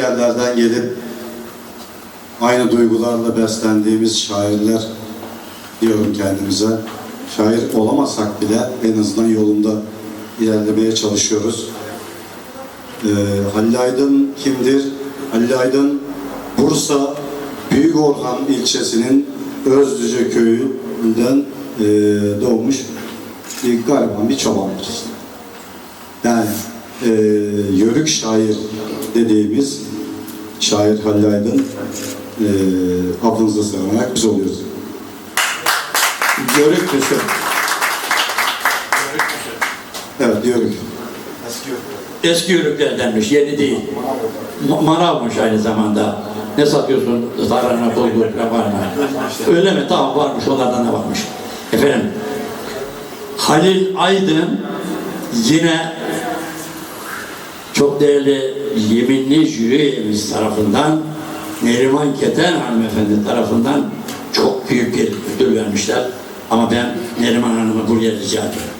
yerlerden gelip aynı duygularla beslendiğimiz şairler diyorum kendimize. Şair olamasak bile en azından yolunda ilerlemeye çalışıyoruz. Ee, Halil Aydın kimdir? Halil Aydın Bursa Büyükorhan ilçesinin Özdüce köyünden e, doğmuş bir gariban bir çobandır. E, yörük şair dediğimiz şair Halil Aydın e, affınıza sığınarak biz oluyoruz. Yörük müsün? Evet yörük. Eski yörüklerdenmiş, yeni değil. Ma- Manavmış aynı zamanda. Ne satıyorsun? Zararına, bulgur, var mı? Öyle mi? Tamam varmış, onlardan da varmış. Efendim, Halil Aydın yine çok değerli yeminli jüriyemiz tarafından Neriman Keten hanımefendi tarafından çok büyük bir ödül vermişler. Ama ben Neriman Hanım'ı buraya rica ediyorum.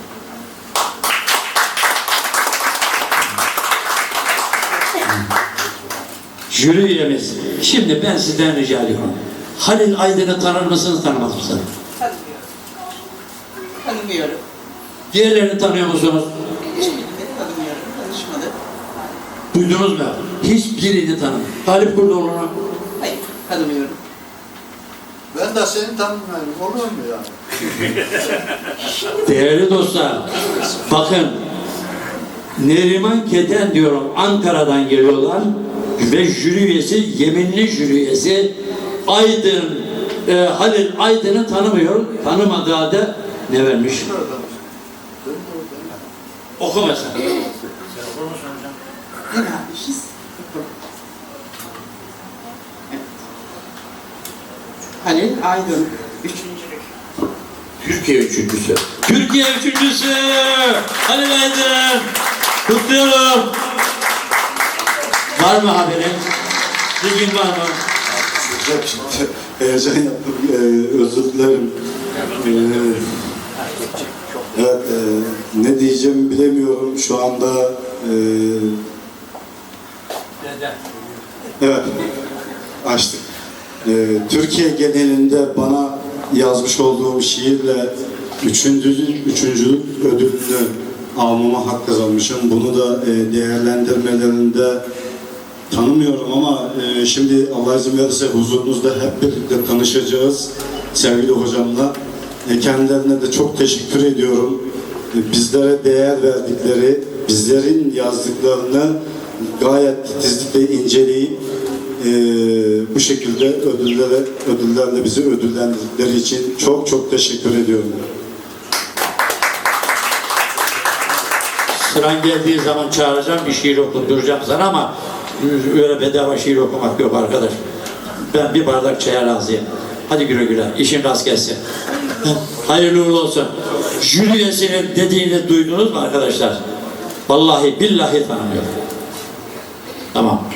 Jüri üyemiz. Şimdi ben sizden rica ediyorum. Halil Aydın'ı tanır mısınız, tanımaz mısınız? Tanımıyorum. Tanımıyorum. Diğerlerini tanıyor musunuz? Duydunuz mu? Hiçbirini tanımıyor. Talip Kurdoğlu'nu Hayır, tanımıyorum. Ben de seni tanımıyorum. Olur mu yani? Değerli dostlar, bakın Neriman Keten diyorum Ankara'dan geliyorlar ve jüri üyesi, yeminli jüri üyesi Aydın, e, Halil Aydın'ı tanımıyor. Tanımadığı halde ne vermiş? Nereden? Vermişiz? Evet. Halil Aydın. Üçüncülük. Türkiye üçüncüsü. Türkiye üçüncüsü! Halil Aydın! Kutluyorum! Var mı haberin? Bilgin var mı? Çok şimdi heyecan yaptım. Ee, özür dilerim. Ee, evet, e, ne diyeceğimi bilemiyorum. Şu anda e, evet açtık. Ee, Türkiye genelinde bana yazmış olduğum şiirle üçüncülük, üçüncülük ödülünü almama hak kazanmışım. Bunu da e, değerlendirmelerinde tanımıyorum ama e, şimdi Allah izin verirse huzurunuzda hep birlikte tanışacağız sevgili hocamla. E, kendilerine de çok teşekkür ediyorum. E, bizlere değer verdikleri, bizlerin yazdıklarını gayet titizlikle inceleyip e, bu şekilde ödüllere, ödüllerle bizi ödüllendirdikleri için çok çok teşekkür ediyorum. Sıran geldiği zaman çağıracağım, bir şiir okutturacağım sana ama öyle bedava şiir okumak yok arkadaş. Ben bir bardak çaya razıyım. Hadi güle güle, işin rast gelsin. Hayırlı uğurlu olsun. Jüri dediğini duydunuz mu arkadaşlar? Vallahi billahi tanımıyorum. Tamam.